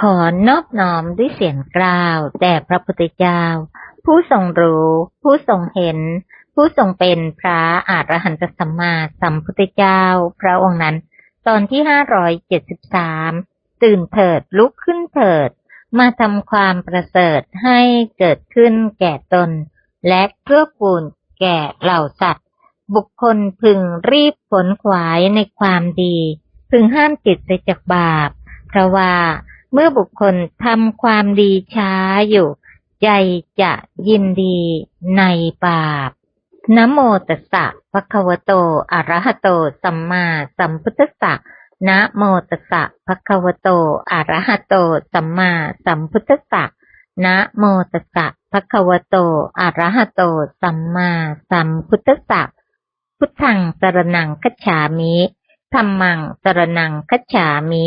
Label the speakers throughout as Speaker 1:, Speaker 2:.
Speaker 1: ขอนอบน้อมด้วยเสียงกล่าวแด่พระพุทธเจ้า ผู้ทรงรู้ ผู้ทรงเห็น ผู้ทรงเป็นพระอาหารหันตสัมมาสัมพุทธเจ้า พระองค์นั้น ตอนที่ห้าร้อยเจ็ดสิบสามตื่นเถิดลุกขึ้นเถิด มาทำความประเสริฐให้เกิดขึ้นแก่ตน และเพื่อปูนแก่เหล่าสัตว์ บุคคลพึงรีบผลขวายในความดี พึงห้ามจิตเสียจากบาป เพราะว่า เมื่อบุคคลทำความดีช้าอยู่ ใจจะยินดีในบาปนะโมตัสสะภะคะวะโต อะระหะโต สัมมาสัมพุทธัสสะนะโมตัสสะภะคะวะโต อะระหะโต สัมมาสัมพุทธัสสะนะโมตัสสะภะคะวะโต อะระหะโต สัมมาสัมพุทธัสสะ พุทธังสรนังคัจฉามิธัมมังสรนังคัจฉามิ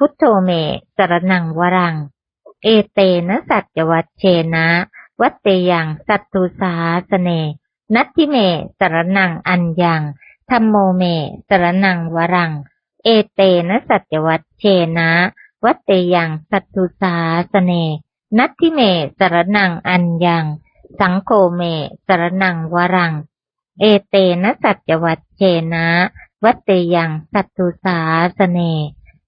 Speaker 1: พุทโธเมสรนังวรัง เอเตนะสัจวัชเชนะ วัตเตยังสัตตุสาสเน นัตถิเมสรนังอัญญังธรรมโมเมสรนังวรัง เอเตนะสัจวัชเชนะ วัตเตยังสัตตุสาสเน นัตถิเมสรนังอัญญัง สังโฆเมสรนังวรัง เอเตนะสัจวัชเชนะ วัตเตยังสัตตุสาสเน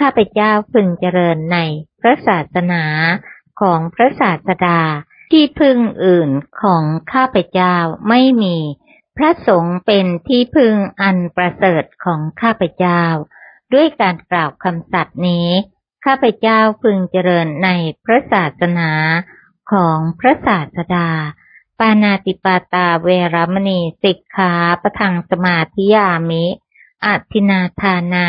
Speaker 1: ข้าพเจ้าพึงเจริญในพระศาสนาของพระศาสดา ที่พึ่งอื่นของข้าพเจ้าไม่มี พระสงฆ์เป็นที่พึ่งอันประเสริฐของข้าพเจ้า ด้วยการกล่าวคำสัตย์นี้ ข้าพเจ้าพึงเจริญในพระศาสนาของพระศาสดา ปานาติปาตาเวรมณีสิกขาประทังสมาธิยามิ อัตินาทานา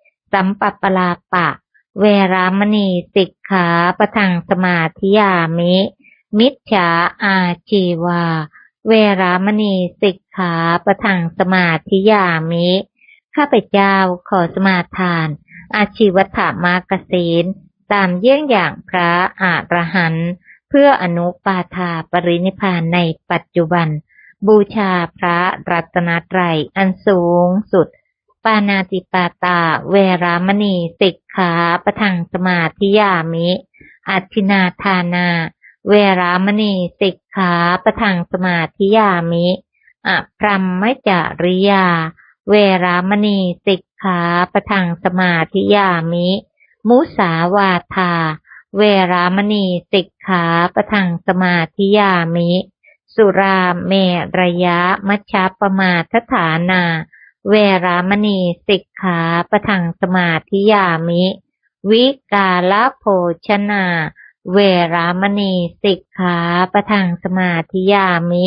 Speaker 1: สัมปปลาปะ เวรามณีสิกขาประทังสมาธิยามิ มิจฉาอาชีวา เวรามณีสิกขาประทังสมาธิยามิ ข้าพเจ้าขอสมาทาน อาชีวถามากศีลตามเยี่ยงอย่างพระอาหรหันต์เพื่ออนุปาทาปรินิพานในปัจจุบัน บูชาพระรัตนตรัยอันสูงสุด ปานาติปาตา เวรามณีสิกขาปะทังสมาธิยามิ อัตินาทานา เวรามณีสิกขาปะทังสมาธิยามิอพรัมมจาริยา เวรามณีสิกขาปะทังสมาธิยามิ มุสาวาทา เวรามณีสิกขาปะทังสมาธิยามิ สุราเมระยะมัชฌะปมาทฐานา เวรามณีสิกขาประทังสมาธิยามิ วิกาลโภชนา เวรามณีสิกขาประทังสมาธิยามิ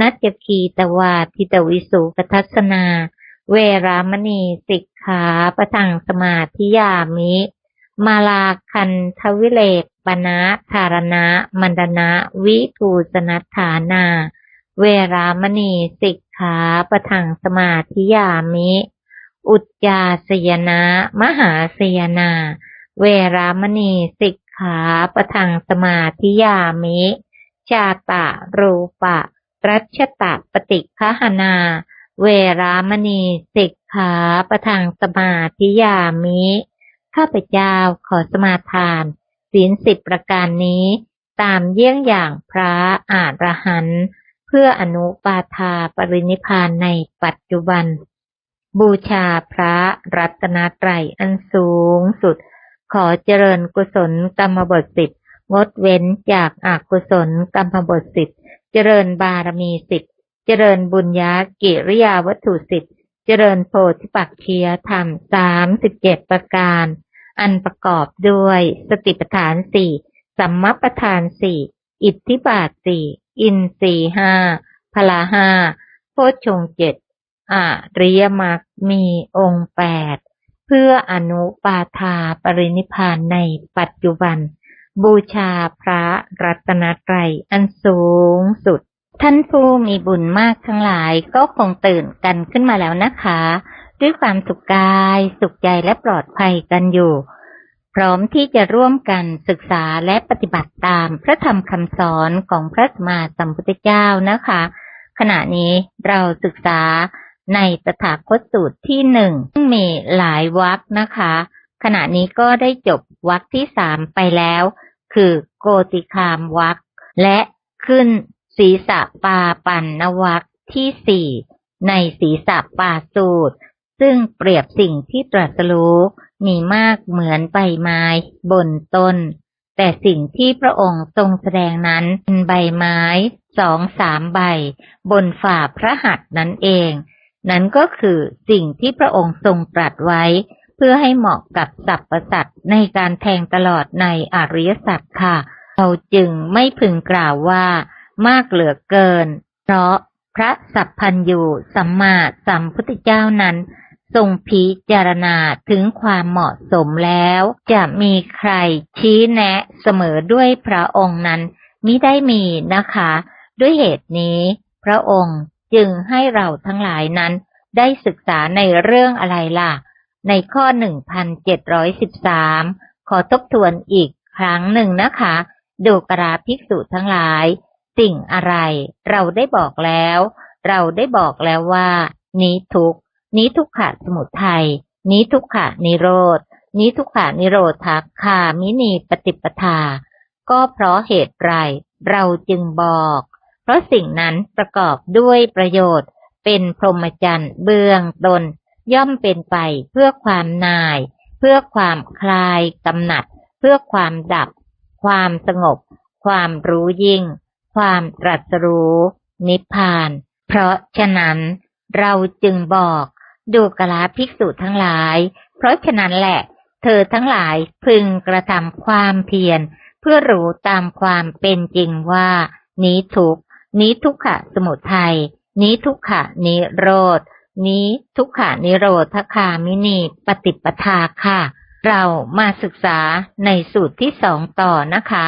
Speaker 1: นัจจคีตวาทิตวิสุปทัสนา เวรามณีสิกขาประทังสมาธิยามิ มาลาคันทวิเลกปนะธารณะมันดนะ วิภูสนัฏฐานา เวรามณีสิก ขาปะทังสมาธิยามิ อุจจาสยนะ มหาสยนา เวรามณีสิกขาปะทังสมาธิยามิ ชาตะรูปะ รัชตะปฏิคหนา เวรามณีสิกขาประทางสมาธิยามิข้าพเจ้าขอสมาทาน ศีลสิบประการนี้ ตามเยี่ยงอย่างพระอาจรหันต์ พื่ออนุปาทาปรินิพานในปัจจุบัน บูชาพระรัตนตรัยอันสูงสุด ขอเจริญกุศลกรรมบทสิบงดเว้นจากอากุศลกรรมบทสิบเจริญบารมีสิบเจริญบุญญากิริยาวัตถุสิบเจริญโพธิปักเคียธรรมสามสิบเจ็ดประการ อันประกอบด้วยสติปัฏฐานสี่สัมมัปทานสี่อิทธิบาทสี่ อินทรีห้าพละห้าโพชฌงเจ็ดอาริยมรรคมีองค์แปดเพื่ออนุปาทาปรินิพพานในปัจจุบัน บูชาพระรัตนตรัยอันสูงสุด ท่านผู้มีบุญมากทั้งหลายก็คงตื่นกันขึ้นมาแล้วนะคะ ด้วยความสุขกาย สุขใจและปลอดภัยกันอยู่ พร้อมที่จะร่วมกันศึกษาและปฏิบัติตามพระธรรมคำสอนของพระสัมมาสัมพุทธเจ้านะคะ ขณะนี้เราศึกษาในตถาคตสูตรที่หนึ่งซึ่งมีหลายวรรคนะคะ ขณะนี้ก็ได้จบวรรคที่สามไปแล้ว คือโกติคามวรรคและขึ้นศีรษะปาปันนวรรคที่สี่ในศีรษะปาสูตร ซึ่งเปรียบสิ่งที่ตรัสรู้มีมากเหมือนใบไม้บนต้น แต่สิ่งที่พระองค์ทรงแสดงนั้นเป็นใบไม้สองสามใบ บนฝ่าพระหัตถ์นั้นเอง นั้นก็คือสิ่งที่พระองค์ทรงตรัสไว้ เพื่อให้เหมาะกับสัพพสัตว์ในการแทงตลอดในอริยสัจค่ะ เราจึงไม่พึงกล่าวว่ามากเหลือเกิน เพราะพระสัพพัญญูสัมมาสัมพุทธเจ้านั้น ทรงพิจารณาถึงความเหมาะสมแล้ว จะมีใครชี้แนะเสมอด้วยพระองค์นั้นมิได้มีนะคะ ด้วยเหตุนี้ พระองค์จึงให้เราทั้งหลายนั้น ได้ศึกษาในเรื่องอะไรล่ะ ในข้อ 1713 ขอทบทวนอีกครั้งหนึ่งนะคะดูกราภิกษุทั้งหลาย สิ่งอะไร เราได้บอกแล้ว เราได้บอกแล้วว่า นี้ทุกข์ นี้ทุกขะสมุทัยนี้ทุกขะนิโรธนี้ทุกขะนิโรธคามินีปฏิปทา ก็เพราะเหตุไรเราจึงบอก เพราะสิ่งนั้นประกอบด้วยประโยชน์ เป็นพรหมจรรย์เบื้องตน ย่อมเป็นไปเพื่อความนาย เพื่อความคลายกำหนัด เพื่อความดับ ความสงบ ความรู้ยิ่ง ความตรัสรู้ นิพพาน เพราะฉะนั้นเราจึงบอก ดูกลาภิกษุทั้งหลาย เพราะฉะนั้นแหละ เธอทั้งหลายพึงกระทำความเพียร เพื่อรู้ตามความเป็นจริงว่า นี้ทุกนี้ทุกขะสมุทัยนี้ทุกขะนิโรธนี้ทุกขานิโรธคามินีปฏิปทาค่ะ เรามาศึกษาในสูตรที่สองต่อนะคะ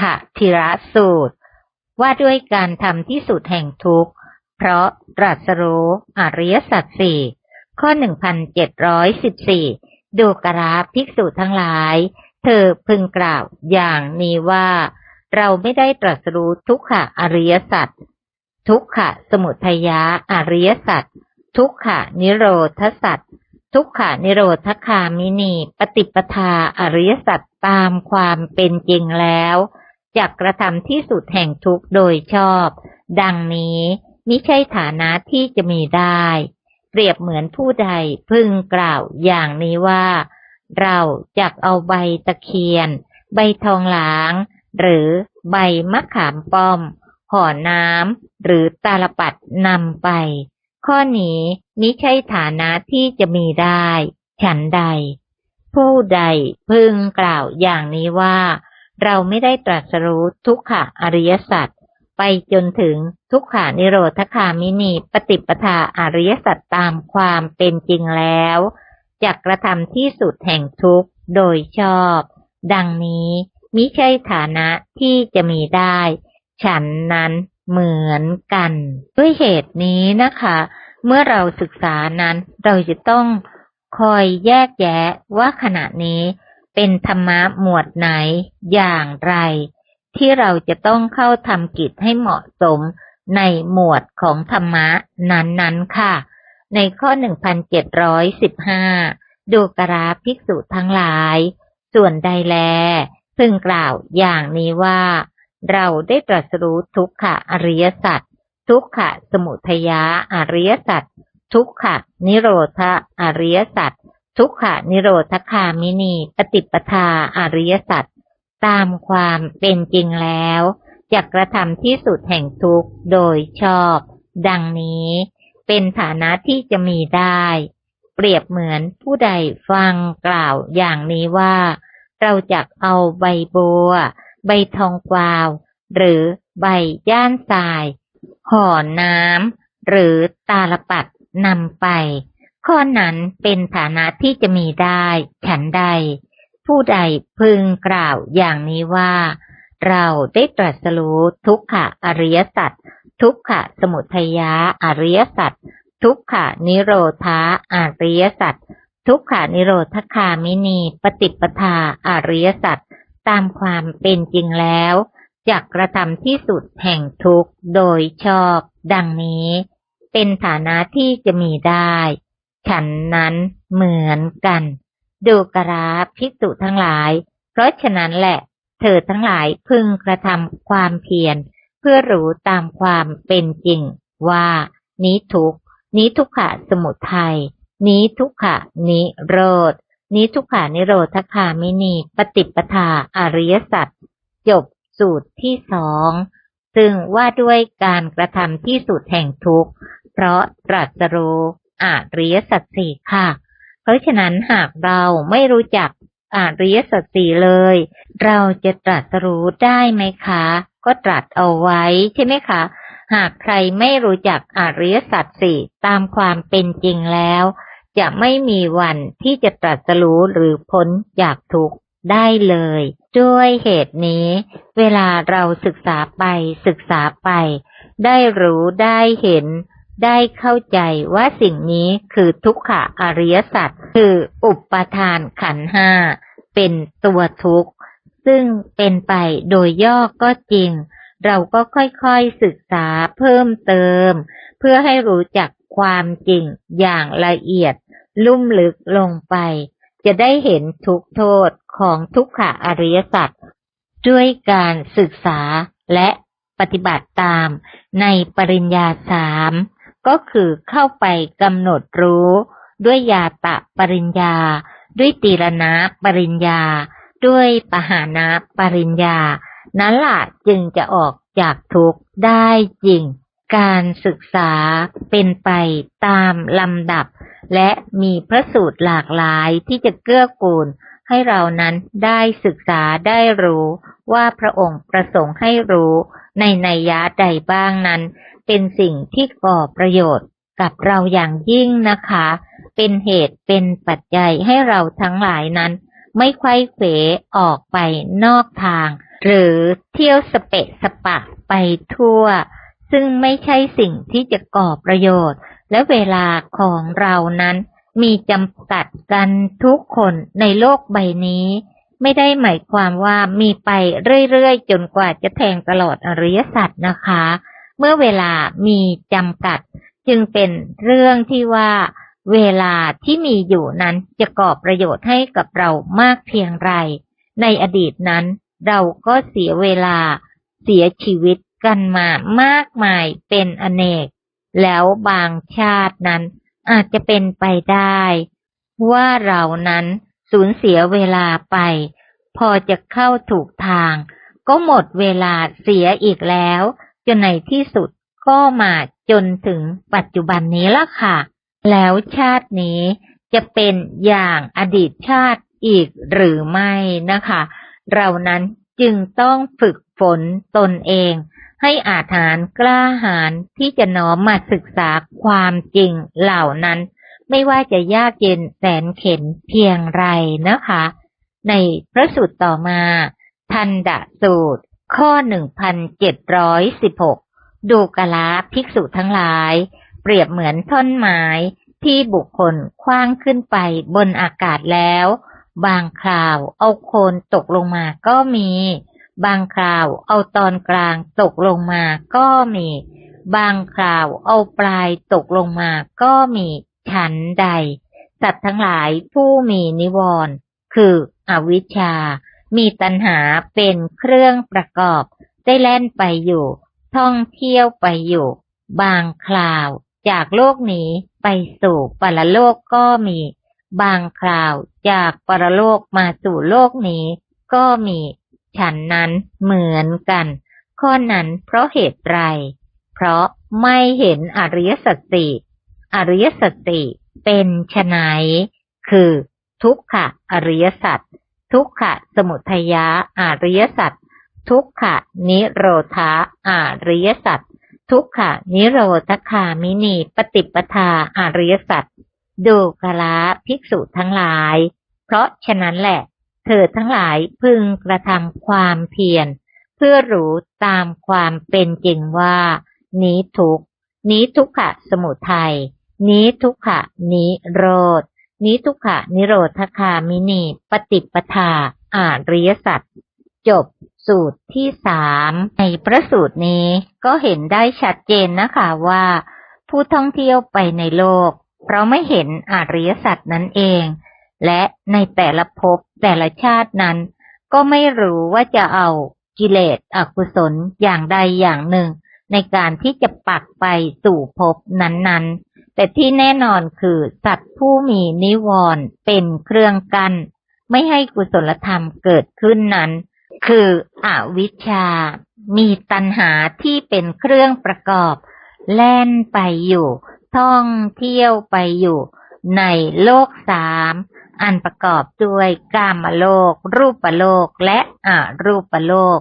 Speaker 1: ขะธิระสูตร ว่าด้วยการทำที่สุดแห่งทุกข์ เพราะตรัสรู้อริยสัจสี่ ข้อหนึ่งพันเจ็ดร้อยสิบสี่ดูกราภิกษุทั้งหลาย เธอพึงกล่าวอย่างนี้ว่า เราไม่ได้ตรัสรู้ทุกขะอริยสัจทุกขะสมุทัยะอริยสัจทุกขะนิโรธสัจทุกขานิโรธคามินี ปฏิปทาอริยสัจตามความเป็นจริงแล้วจักกระทำที่สุดแห่งทุกโดยชอบ ดังนี้มิใช่ฐานะที่จะมีได้ เปรียบเหมือนผู้ใดพึงกล่าวอย่างนี้ว่า เราจักเอาใบตะเคียน ใบทองหลาง หรือใบมะขามป้อม ห่อน้ำหรือตาลปัดนำไป ข้อนี้มิใช่ฐานะที่จะมีได้ ฉันใด ผู้ใดพึงกล่าวอย่างนี้ว่า เราไม่ได้ตรัสรู้ทุกขะอริยสัจ ไปจนถึงทุกขานิโรธคามินีปฏิปทาอริยสัจตามความเป็นจริงแล้วจักกระทำที่สุดแห่งทุกข์โดยชอบ ดังนี้มิใช่ฐานะที่จะมีได้ ฉันนั้นเหมือนกัน ด้วยเหตุนี้นะคะ เมื่อเราศึกษานั้นเราจะต้องคอยแยกแยะว่าขณะนี้เป็นธรรมะหมวดไหนอย่างไร ที่เราจะต้องเข้าทำกิจให้เหมาะสมในหมวดของธรรมะนั้นๆค่ะ ในข้อ 1715 ดูกราภิกษุทั้งหลาย ส่วนใดแล พึงกล่าวอย่างนี้ว่า เราได้ตรัสรู้ทุกขะอริยสัจทุกขะสมุทยาอริยสัจทุกขะนิโรธอริยสัจทุกขะนิโรธคามินี ปฏิปทาอริยสัจ ตามความเป็นจริงแล้วจะกระทำที่สุดแห่งทุกข์โดยชอบ ดังนี้ เป็นฐานะที่จะมีได้ เปรียบเหมือนผู้ใดฟังกล่าวอย่างนี้ว่า เราจะเอาใบบัว ใบทองกวาว หรือใบย่านทราย ห่อน้ำหรือตาลปัดนำไป ข้อนั้นเป็นฐานะที่จะมีได้ ฉันใด ผู้ใดพึงกล่าวอย่างนี้ว่า เราได้ตรัสรู้ทุกขะอริยสัจทุกขะสมุทัยะอริยสัจทุกขะนิโรธาอริยสัจทุกขานิโรธคามินีปฏิปทาอริยสัจตามความเป็นจริงแล้วจักกระทำที่สุดแห่งทุกข์โดยชอบ ดังนี้ เป็นฐานะที่จะมีได้ ฉันนั้นเหมือนกัน ดูกราภิกษุทั้งหลาย เพราะฉะนั้นแหละ เธอทั้งหลายพึงกระทำความเพียร เพื่อรู้ตามความเป็นจริง ว่านี้ทุกนี้ทุกขะสมุทัยนี้ทุกขะนิโรธนี้ทุกขานิโรธคามินี ปฏิปทาอริยสัจจบสูตรที่สองซึ่งว่าด้วยการกระทำที่สุดแห่งทุกข์ เพราะตรัสรู้อริยสัจสี่ค่ะ ราะฉะนั้นหากเราไม่รู้จักอริยสัจสี่เลย เราจะตรัสรู้ได้ไหมคะ ก็ตรัสเอาไว้ใช่ไหมคะ หากใครไม่รู้จักอริยสัจสี่ตามความเป็นจริงแล้ว จะไม่มีวันที่จะตรัสรู้หรือพ้นจากทุกข์ได้เลย ด้วยเหตุนี้ เวลาเราศึกษาไปศึกษาไป ได้รู้ได้เห็น ได้เข้าใจว่าสิ่งนี้คือทุกขะอริยสัจคืออุปทานขันห้าเป็นตัวทุกข์ ซึ่งเป็นไปโดยย่อก็จริง เราก็ค่อยๆศึกษาเพิ่มเติม เพื่อให้รู้จักความจริงอย่างละเอียด ลุ่มลึกลงไป จะได้เห็นทุกโทษของทุกขะอริยสัจด้วยการศึกษาและปฏิบัติตามในปริญญาสาม ก็คือเข้าไปกำหนดรู้ ด้วยยาตะปริญญา ด้วยตีรณะปริญญา ด้วยปหานะปริญญา นั้นล่ะจึงจะออกจากทุกข์ได้จริง การศึกษาเป็นไปตามลำดับ และมีพระสูตรหลากหลายที่จะเกื้อกูลให้เรานั้นได้ศึกษาได้รู้ว่าพระองค์ประสงค์ให้รู้ในนัยยะใดบ้างนั้น เป็นสิ่งที่ก่อประโยชน์กับเราอย่างยิ่งนะคะ เป็นเหตุเป็นปัจจัยให้เราทั้งหลายนั้น ไม่ไขว้เขวออกไปนอกทาง หรือเที่ยวสเปะสปะไปทั่ว ซึ่งไม่ใช่สิ่งที่จะก่อประโยชน์ และเวลาของเรานั้น มีจำกัดกันทุกคนในโลกใบนี้ ไม่ได้หมายความว่ามีไปเรื่อยๆ จนกว่าจะแทงตลอดอริยสัจนะคะ เมื่อเวลามีจำกัด จึงเป็นเรื่องที่ว่าเวลาที่มีอยู่นั้นจะก่อประโยชน์ให้กับเรามากเพียงไร ในอดีตนั้น เราก็เสียเวลาเสียชีวิตกันมามากมายเป็นอเนก แล้วบางชาตินั้นอาจจะเป็นไปได้ ว่าเรานั้นสูญเสียเวลาไป พอจะเข้าถูกทาง ก็หมดเวลาเสียอีกแล้ว จนในที่สุดก็มาจนถึงปัจจุบันนี้ละค่ะ แล้วชาตินี้จะเป็นอย่างอดีตชาติอีกหรือไม่นะคะ เรานั้นจึงต้องฝึกฝนตนเอง ให้อาถานกล้าหาญที่จะน้อมมาศึกษาความจริงเหล่านั้น ไม่ว่าจะยากเย็นแสนเข็นเพียงไรนะคะ ในพระสูตรต่อมา ทันดะสูตร ข้อ 1716 ดูกะลาภิกษุทั้งหลาย เปรียบเหมือนท่อนไม้ที่บุคคลคว้างขึ้นไปบนอากาศแล้ว บางคราวเอาโคนตกลงมาก็มี บางคราวเอาตอนกลางตกลงมาก็มี บางคราวเอาปลายตกลงมาก็มีฉันใด สัตว์ทั้งหลายผู้มีนิวรณ์คืออวิชชา มีตัณหาเป็นเครื่องประกอบ ได้แล่นไปอยู่ ท่องเที่ยวไปอยู่ บางคราว จากโลกนี้ไปสู่ปรโลกก็มี บางคราวจากปรโลกมาสู่โลกนี้ ก็มี ฉันนั้นเหมือนกัน ข้อนั้นเพราะเหตุไรเพราะไม่เห็นอริยสัจสี่อริยสัจสี่เป็นไฉนคือทุกขะอริยสัจ ทุกขะสมุทัยะอริยสัจทุกขะนิโรธาอริยสัจทุกขะนิโรธคามินีปฏิปทาอริยสัจดูกะละภิกษุทั้งหลาย เพราะฉะนั้นแหละ เธอทั้งหลายพึงกระทำความเพียรเพื่อรู้ตามความเป็นจริงว่า นี้ทุกนี้ทุกขะสมุทัยนี้ทุกขะนิโรธ นี้ทุกขะนิโรธคามินี ปฏิปทา อาริยสัจจบสูตรที่สามในพระสูตรนี้ก็เห็นได้ชัดเจนนะคะว่า ผู้ท่องเที่ยวไปในโลก เพราะไม่เห็นอริยสัจนั่นเอง และในแต่ละภพแต่ละชาตินั้น ก็ไม่รู้ว่าจะเอากิเลสอกุศลอย่างใดอย่างหนึ่ง ในการที่จะปักไปสู่ภพนั้นๆ แต่ที่แน่นอนคือสัตว์ผู้มีนิวรณ์เป็นเครื่องกัน้นไม่ให้กุศลธรรมเกิดขึ้นนั้น คืออวิชชา มีตัณหาที่เป็นเครื่องประกอบ แล่นไปอยู่ ท่องเที่ยวไปอยู่ ในโลกสามอันประกอบด้วยกามโลก รูปโลกและอรูปโลก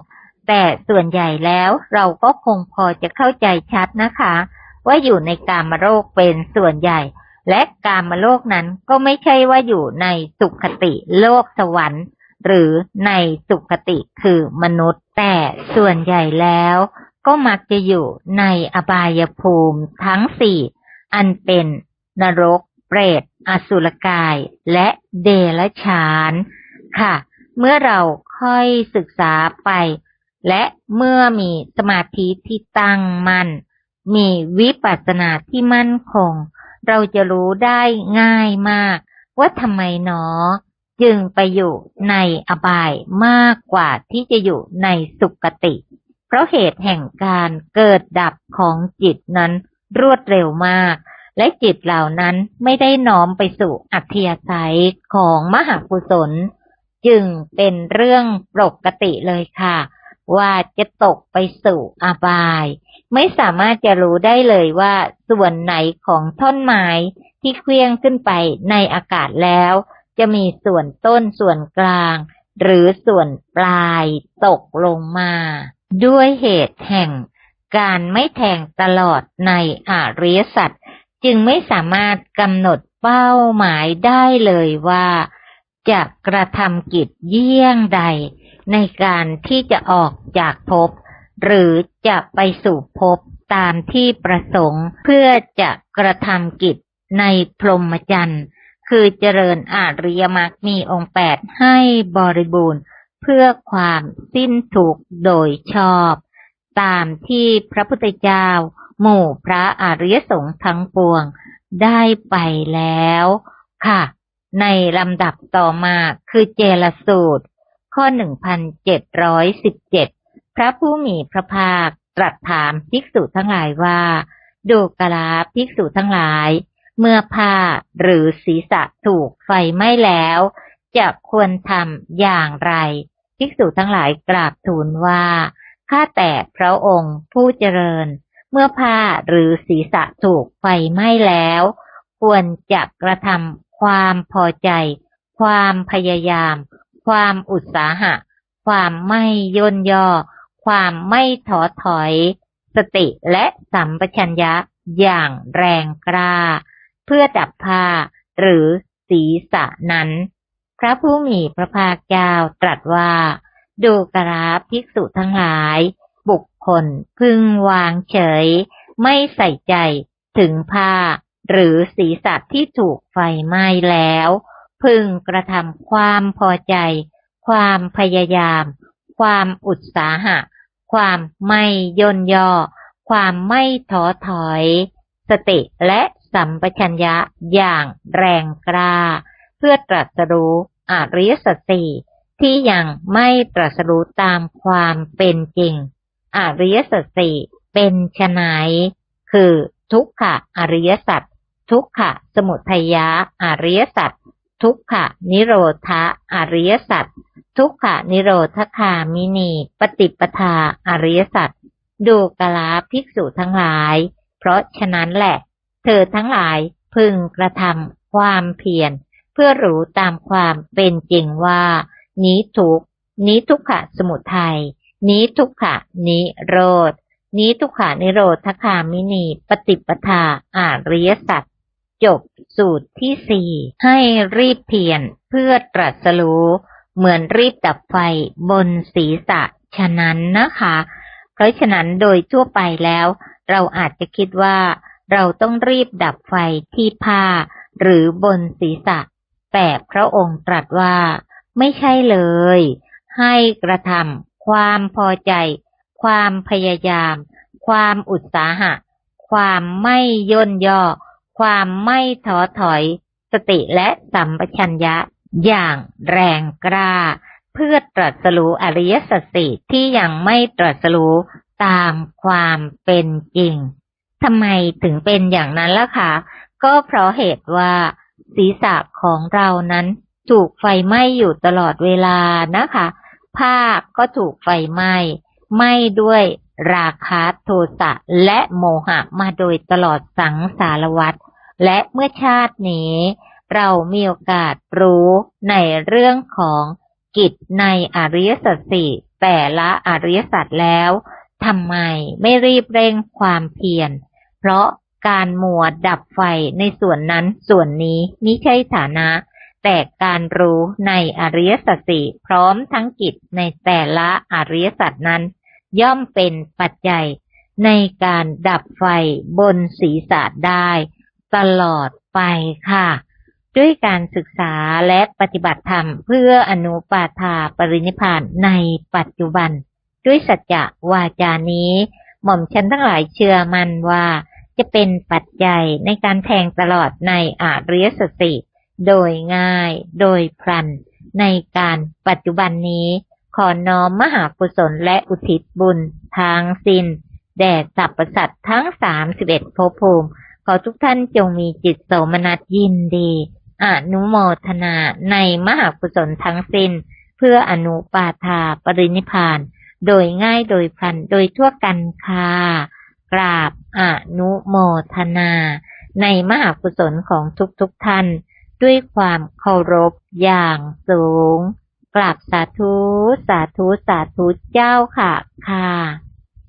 Speaker 1: แต่ส่วนใหญ่แล้วเราก็คงพอจะเข้าใจชัดนะคะ ว่าอยู่ในกามโลกเป็นส่วนใหญ่ และกามโลกนั้นก็ไม่ใช่ว่าอยู่ในสุขติโลกสวรรค์ หรือในสุขติคือมนุษย์ แต่ส่วนใหญ่แล้ว ก็มักจะอยู่ในอบายภูมิทั้งสี่อันเป็นนรก เปรต อสุรกาย และเดรัจฉาน ค่ะ เมื่อเราค่อยศึกษาไป และเมื่อมีสมาธิที่ตั้งมัน่น มีวิปัสสนาที่มั่นคง เราจะรู้ได้ง่ายมาก ว่าทำไมหนอ จึงไปอยู่ในอบายมากกว่าที่จะอยู่ในสุคติ เพราะเหตุแห่งการเกิดดับของจิตนั้นรวดเร็วมาก และจิตเหล่านั้นไม่ได้น้อมไปสู่อัธยาศัยของมหากุศล จึงเป็นเรื่องปกติเลยค่ะ ว่าจะตกไปสู่อบาย ไม่สามารถจะรู้ได้เลยว่าส่วนไหนของท่อนไม้ที่เคลื่องขึ้นไปในอากาศแล้ว จะมีส่วนต้นส่วนกลาง หรือส่วนปลายตกลงมา ด้วยเหตุแห่ง การไม่แทงตลอดในอาริยสัจจึงไม่สามารถกำหนดเป้าหมายได้เลยว่า จะกระทำกิจเยี่ยงใด ในการที่จะออกจากภพ หรือจะไปสู่ภพตามที่ประสงค์เพื่อจะกระทำกิจในพรหมจรรย์ คือเจริญอาริยมรรคมีองค์แปดให้บริบูรณ์ เพื่อความสิ้นทุกข์โดยชอบ ตามที่พระพุทธเจ้า หมู่พระอริยสงฆ์ทั้งปวงได้ไปแล้ว ค่ะ ในลำดับต่อมาคือเจลสูตร ข้อ 1717 พระผู้มีพระภาคตรัสถามภิกษุทั้งหลายว่า ดูกะลาภิกษุทั้งหลาย เมื่อผ้าหรือศีรษะถูกไฟไหม้แล้ว จะควรทำอย่างไร ภิกษุทั้งหลายกราบทูลว่า ข้าแต่พระองค์ผู้เจริญ เมื่อผ้าหรือศีรษะถูกไฟไหม้แล้ว ควรจะกระทำความพอใจ ความพยายาม ความอุตสาหะ ความไม่ย่นย่อ ความไม่ท้อถอย สติและสัมปชัญญะอย่างแรงกล้า เพื่อดับผ้าหรือศีรษะนั้น พระผู้มีพระภาคเจ้าตรัสว่า ดูกราภิกษุทั้งหลาย บุคคลพึงวางเฉย ไม่ใส่ใจถึงผ้า หรือศีรษะที่ถูกไฟไหม้แล้ว พึงกระทำความพอใจ ความพยายาม ความอุตสาหะ ความไม่ย่นย่อ ความไม่ท้อถอย สติและสัมปชัญญะอย่างแรงกล้า เพื่อตรัสรู้อริยสัจสี่ที่ยังไม่ตรัสรู้ตามความเป็นจริง อริยสัจสี่เป็นไฉนคือทุกขะอริยสัจทุกขะสมุทัยะอริยสัจทุกขะนิโรธะอริยสัจ ทุกขะนิโรธคามินีปฏิปทาอริยสัจดูกลาภิกษุทั้งหลาย เพราะฉะนั้นแหละ เธอทั้งหลายพึงกระทำความเพียรเพื่อรู้ตามความเป็นจริงว่า นี้ทุกนี้ทุกขะสมุทัยนี้ทุกขะนิโรธนี้ทุกขานิโรธคามินี ปฏิปทาอาริยสัจจบสูตรที่สี่ให้รีบเพียรเพื่อตรัสรู้ เหมือนรีบดับไฟบนศีรษะฉะนั้นนะคะ เพราะฉะนั้นโดยทั่วไปแล้ว เราอาจจะคิดว่า เราต้องรีบดับไฟที่ผ้า หรือบนศีรษะ แต่พระองค์ตรัสว่า ไม่ใช่เลย ให้กระทำความพอใจ ความพยายาม ความอุตสาหะ ความไม่ย่นย่อ ความไม่ท้อถอย สติและสัมปชัญญะ อย่างแรงกล้า เพื่อตรัสรู้อริยสัจสี่ที่ยังไม่ตรัสรู้ตามความเป็นจริงทำไมถึงเป็นอย่างนั้นล่ะคะ ก็เพราะเหตุว่า ศีรษะของเรานั้นถูกไฟไหม้อยู่ตลอดเวลานะคะ ผ้าก็ถูกไฟไหม้ไหม้ด้วยราคะโทสะและโมหะมาโดยตลอดสังสารวัฏและเมื่อชาตินี้ เรามีโอกาสรู้ในเรื่องของกิจในอริยสัจสี่แต่ละอริยสัจแล้วทำไมไม่รีบเร่งความเพียร เพราะการมัวดับไฟในส่วนนั้นส่วนนี้มิใช่ฐานะ แต่การรู้ในอริยสัจสี่พร้อมทั้งกิจในแต่ละอริยสัจนั้น ย่อมเป็นปัจจัยในการดับไฟบนศีรษะได้ ตลอดไปค่ะ ด้วยการศึกษาและปฏิบัติธรรม เพื่ออนุปาทาปรินิพานในปัจจุบัน ด้วยสัจจะวาจานี้ หม่อมฉันทั้งหลายเชื่อมันว่า จะเป็นปัจจัยในการแทงตลอดในอาริยสัจสี่โดยง่าย โดยพลัน ในการปัจจุบันนี้ ขอน้อมมหากุศลและอุทิศบุญทางสิน้นแด่สรรพสัตว์ทั้งสามสิบเอ็ดภพภูมิ ขอทุกท่านจงมีจิตโสมนัสยินดี อนุโมทนาในมหากุศลทั้งสิ้น เพื่ออนุปาทาปรินิพาน โดยง่ายโดยพลันโดยทั่วกันค่ะกราบอนุโมทนา ในมหากุศลของทุกๆทท่าน ด้วยความเคารพอย่างสูง กราบสาธุ สาธุ สาธุเจ้าค่ะค่ะ